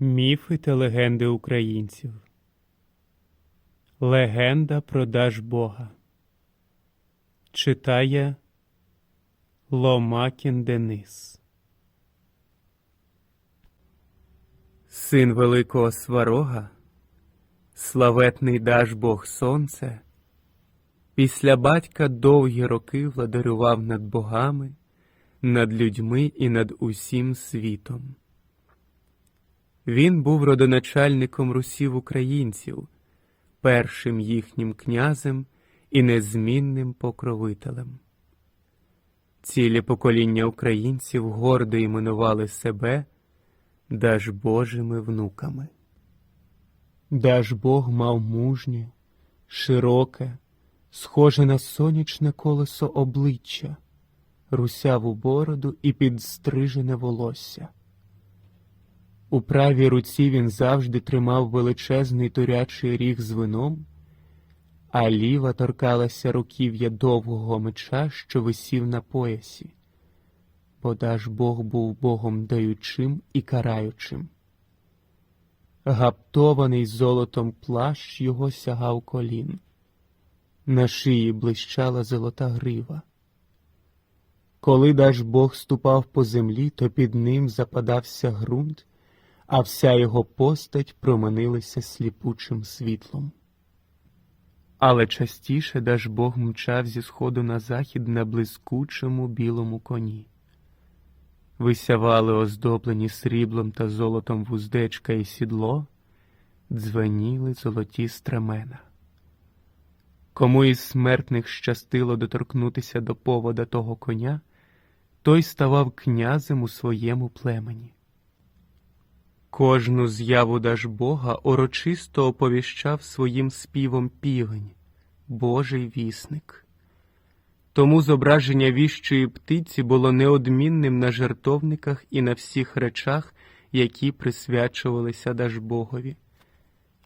Міфи та легенди українців. Легенда про Дажбога. Читає Ломакін Денис. Син великого сварога, славетний Дажбог Сонце, після батька довгі роки владарював над богами, над людьми і над усім світом. Він був родоначальником русів українців, першим їхнім князем і незмінним покровителем. Цілі покоління українців гордо іменували себе Дажбожими внуками. Дажбог мав мужнє, широке, схоже на сонячне колесо обличчя, русяву бороду і підстрижене волосся. У правій руці він завжди тримав величезний турячий ріг з вином, а ліва торкалася руків'я довгого меча, що висів на поясі, бо даж Бог був Богом даючим і караючим. Гаптований золотом плащ його сягав колін, на шиї блищала золота грива. Коли даж Бог ступав по землі, то під ним западався ґрунт, а вся його постать променилася сліпучим світлом. Але частіше даж Бог мчав зі сходу на захід на блискучому білому коні. Висявали оздоблені сріблом та золотом вуздечка і сідло, дзвеніли золоті стремена. Кому із смертних щастило доторкнутися до повода того коня, той ставав князем у своєму племені. Кожну з'яву Дажбога урочисто оповіщав своїм співом півень, Божий вісник. Тому зображення віщої птиці було неодмінним на жертовниках і на всіх речах, які присвячувалися Дажбогові.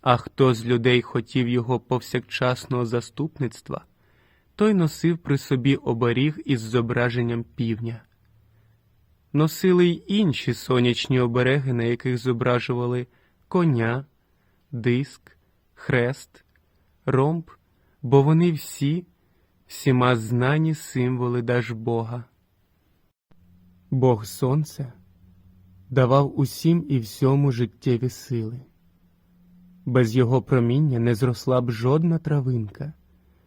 А хто з людей хотів його повсякчасного заступництва, той носив при собі оберіг із зображенням півня. Носили й інші сонячні обереги, на яких зображували коня, диск, хрест, ромб, бо вони всі, всіма знані символи Дажбога. Бог Сонце давав усім і всьому життєві сили. Без його проміння не зросла б жодна травинка,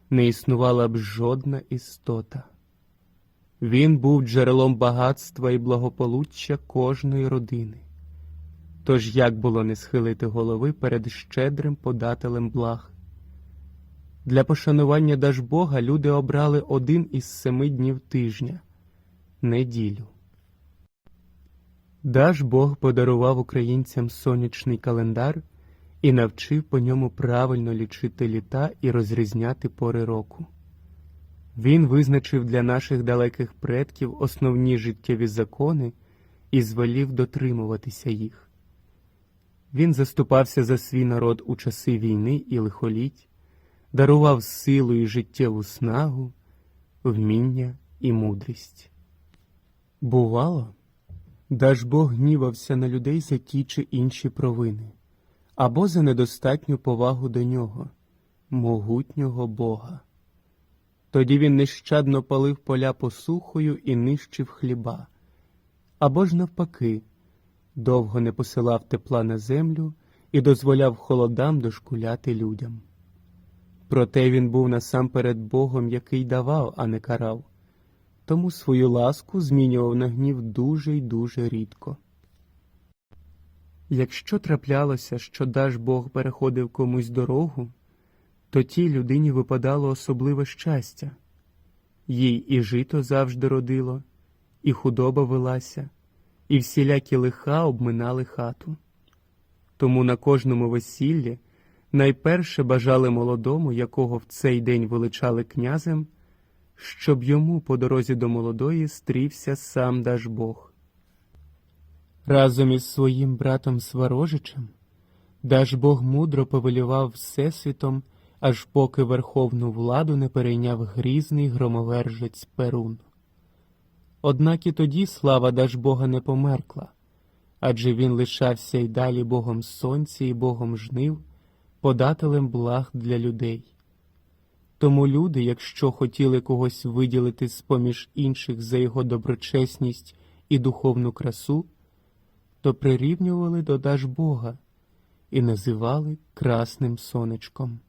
не існувала б жодна істота. Він був джерелом багатства і благополуччя кожної родини. Тож як було не схилити голови перед щедрим подателем благ? Для пошанування Дажбога люди обрали один із семи днів тижня неділю. Дажбог подарував українцям сонячний календар і навчив по ньому правильно лічити літа і розрізняти пори року. Він визначив для наших далеких предків основні життєві закони і звелів дотримуватися їх. Він заступався за свій народ у часи війни і лихоліть, дарував силу і життєву снагу, вміння і мудрість. Бувало, Дажбог гнівався на людей за ті чи інші провини або за недостатню повагу до нього, могутнього Бога. Тоді він нещадно палив поля посухою і нищив хліба, або ж навпаки, довго не посилав тепла на землю і дозволяв холодам дошкуляти людям. Проте він був насамперед Богом, який давав, а не карав, тому свою ласку змінював на гнів дуже й дуже рідко. Якщо траплялося, що даж Бог переходив комусь дорогу, то тій людині випадало особливе щастя. Їй і жито завжди родило, і худоба велася, і всілякі лиха обминали хату. Тому на кожному весіллі найперше бажали молодому, якого в цей день величали князем, щоб йому по дорозі до молодої стрівся сам Дажбог. Разом із своїм братом Сварожичем Дажбог мудро повелівав Всесвітом аж поки верховну владу не перейняв грізний громовержець Перун. Однак і тоді слава Дажбога не померкла, адже він лишався й далі Богом сонця і Богом жнив, подателем благ для людей. Тому люди, якщо хотіли когось виділити з-поміж інших за його доброчесність і духовну красу, то прирівнювали до Дажбога і називали красним сонечком.